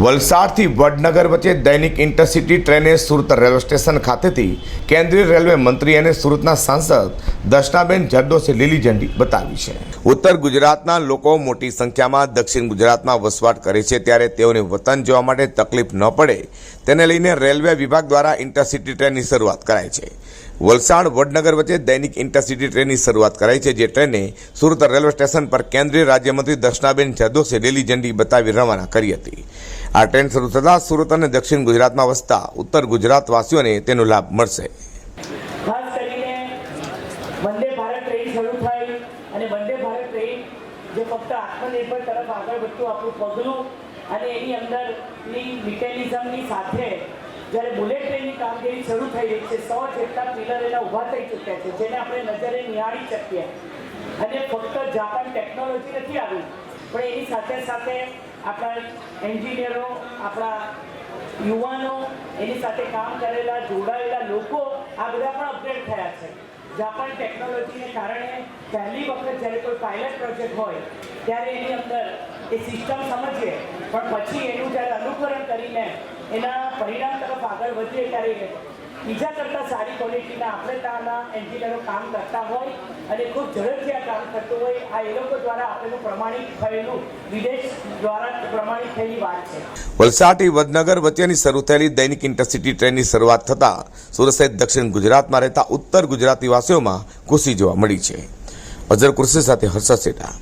વલસાડથી વડનગર વચ્ચે દૈનિક ઇન્ટરસિટી ટ્રેને સુરત રેલવે સ્ટેશન ખાતેથી કેન્દ્રીય રેલવે મંત્રી અને સુરતના સાંસદ દર્શનાબેન જરદોસે લીલી ઝંડી બતાવી છે. ઉત્તર ગુજરાતના લોકો મોટી સંખ્યામાં દક્ષિણ ગુજરાતમાં વસવાટ કરે છે ત્યારે તેઓને વતન જવા માટે તકલીફ ન પડે. તેને લઈને રેલવે વિભાગ દ્વારા ઇન્ટરસિટી ટ્રેનની શરૂઆત કરાઈ છે. વલસાડ વડનગર વચ્ચે દૈનિક ઇન્ટરસિટી ટ્રેનની શરૂઆત કરાઈ છે, જે ટ્રેને સુરત રેલવે સ્ટેશન પર કેન્દ્રીય રાજ્યમંત્રી દર્શનાબેન જરદોસે લીલી ઝંડી બતાવી રવાના કરી હતી. આ ટ્રેન શરૂ થતાં સુરત અને દક્ષિણ ગુજરાતમાં વસતા ઉત્તર ગુજરાતવાસીઓને તેનો લાભ મળશે. ભારત ટ્રેન શરૂ થઈ અને વંદે ભારત ટ્રેન જે ફક્ત આત્મનિર્ભર તરફ આગળ વધતું આપણું પગલું અને એની અંદરની મિકેનિઝમની સાથે જ્યારે બુલેટ ટ્રેનની કામગીરી શરૂ થઈ રહી છે, સો જેટલા પિલર એના ઊભા થઈ ચૂક્યા છે, જેને આપણે નજરે નિહાળી શકીએ. અને ફક્ત જાપાન ટેકનોલોજી નથી આવી, પણ એની સાથે સાથે આપણા એન્જિનિયરો આપણા યુવાનો, એની સાથે કામ કરેલા, જોડાયેલા લોકો આ બધા પણ અપગ્રેડ થયા છે. જાપાન ટેકનોલોજીને કારણે પહેલી વખત જ્યારે કોઈ પાયલટ પ્રોજેક્ટ હોય, ત્યારે એની અંદર એ સિસ્ટમ સમજીએ. પણ પછી એનું જ્યારે અનુકરણ કરીને એના પરિણામ તરફ આગળ વધીએ, ત્યારે બીજા કરતાં સારી ક્વોલિટીના આપણે એન્જિનિયરો કામ કરતા હોય અને ખૂબ ઝડપથી આ કામ થતું હોય, આ એ લોકો દ્વારા આપેલું પ્રમાણિત થયેલું વિદેશ દ્વારા પ્રમાણિત થયેલી વાત છે. વલસાડથી વડનગર વચ્ચેની શરૂ થયેલી દૈનિક ઇન્ટરસિટી ટ્રેનની શરૂઆત થતાં સુરત સહિત દક્ષિણ ગુજરાતમાં રહેતા ઉત્તર ગુજરાતી વાસીઓમાં ખુશી જોવા મળી છે. અઝર કુર્સી સાથે હર્ષદ સેટા